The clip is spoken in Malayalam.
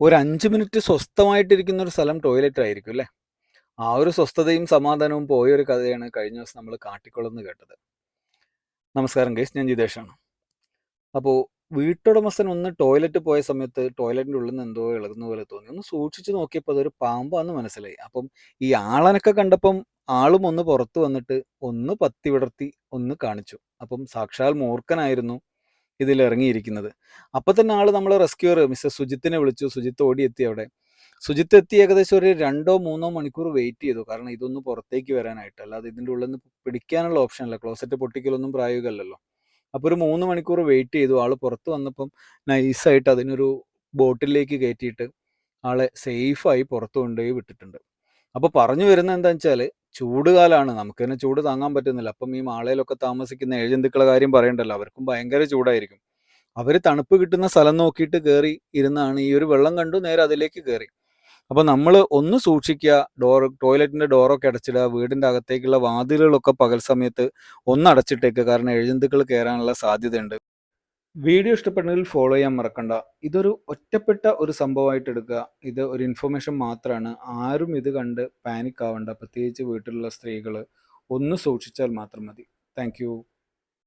ഒരു അഞ്ച് മിനിറ്റ് സ്വസ്ഥമായിട്ടിരിക്കുന്ന ഒരു സ്ഥലം ടോയ്ലറ്റ് ആയിരിക്കും അല്ലേ? ആ ഒരു സ്വസ്ഥതയും സമാധാനവും പോയ ഒരു കഥയാണ് കഴിഞ്ഞ ദിവസം നമ്മൾ കാട്ടിക്കുളംന്ന് കേട്ടത്. നമസ്കാരം ഗയ്സ് ഞാൻ ജിതേഷാണ്. അപ്പോൾ വീട്ടുടമസ്ഥൻ ഒന്ന് ടോയ്ലറ്റ് പോയ സമയത്ത് ടോയ്ലറ്റിന്റെ ഉള്ളിൽ നിന്ന് എന്തോ ഇളകുന്ന പോലെ തോന്നി. ഒന്ന് സൂക്ഷിച്ച് നോക്കിയപ്പോൾ അതൊരു പാമ്പാന്ന് മനസ്സിലായി. അപ്പം ഈ ആളനൊക്കെ കണ്ടപ്പം ആളും ഒന്ന് പുറത്ത് വന്നിട്ട് ഒന്ന് പത്തി വിടർത്തി ഒന്ന് കാണിച്ചു. അപ്പം സാക്ഷാൽ മൂർഖനായിരുന്നു ഇതിൽ ഇറങ്ങിയിരിക്കുന്നത്. അപ്പൊ തന്നെ ആൾ നമ്മളെ റെസ്ക്യൂർ മിസ്റ്റർ സുജിത്തിനെ വിളിച്ചു. സുജിത്ത് ഓടിയെത്തി അവിടെ. സുജിത്ത് എത്തി ഏകദേശം ഒരു 2ഓ 3ഓ മണിക്കൂർ വെയിറ്റ് ചെയ്തു. കാരണം ഇതൊന്നും പുറത്തേക്ക് വരാനായിട്ട്. അല്ലാതെ ഇതിന്റെ ഉള്ളിൽ നിന്ന് പിടിക്കാനുള്ള ഓപ്ഷൻ അല്ല. ക്ലോസറ്റ് പൊട്ടിക്കലൊന്നും പ്രായോഗികമല്ലല്ലോ. അപ്പോൾ ഒരു മൂന്ന് മണിക്കൂർ വെയിറ്റ് ചെയ്തു. ആൾ പുറത്ത് വന്നപ്പം നൈസായിട്ട് അതിനൊരു ബോട്ടിലേക്ക് കയറ്റിയിട്ട് ആളെ സേഫായി പുറത്തു കൊണ്ടുപോയി വിട്ടിട്ടുണ്ട്. അപ്പോൾ പറഞ്ഞു വരുന്നത് എന്താന്ന് വെച്ചാൽ ചൂട് കാലാണ്. നമുക്ക് തന്നെ ചൂട് താങ്ങാൻ പറ്റുന്നില്ല. അപ്പം ഈ മാളയിലൊക്കെ താമസിക്കുന്ന ഏജന്തുക്കളെ കാര്യം പറയണ്ടല്ലോ. അവർക്കും ഭയങ്കര ചൂടായിരിക്കും. അവർ തണുപ്പ് കിട്ടുന്ന സ്ഥലം നോക്കിയിട്ട് കയറി ഇരുന്നാണ് ഈ ഒരു വെള്ളം കണ്ടു നേരെ അതിലേക്ക് കയറി അപ്പൊ നമ്മൾ ഒന്ന് സൂക്ഷിക്കുക. ഡോർ ടോയ്ലറ്റിന്റെ ഡോറൊക്കെ അടച്ചിടുക. വീടിന്റെ അകത്തേക്കുള്ള വാതിലുകളൊക്കെ പകൽ സമയത്ത് ഒന്ന് അടച്ചിട്ടേക്കുക. കാരണം ഇഴജന്തുക്കൾ കയറാനുള്ള സാധ്യതയുണ്ട്. വീഡിയോ ഇഷ്ടപ്പെട്ടെങ്കിൽ ഫോളോ ചെയ്യാൻ മറക്കണ്ട. ഇതൊരു ഒറ്റപ്പെട്ട ഒരു സംഭവമായിട്ട് എടുക്കുക. ഇത് ഒരു ഇൻഫർമേഷൻ മാത്രമാണ്. ആരും ഇത് കണ്ട് പാനിക് ആവണ്ട. പ്രത്യേകിച്ച് വീട്ടിലുള്ള സ്ത്രീകൾ ഒന്ന് സൂക്ഷിച്ചാൽ മാത്രം മതി. താങ്ക്.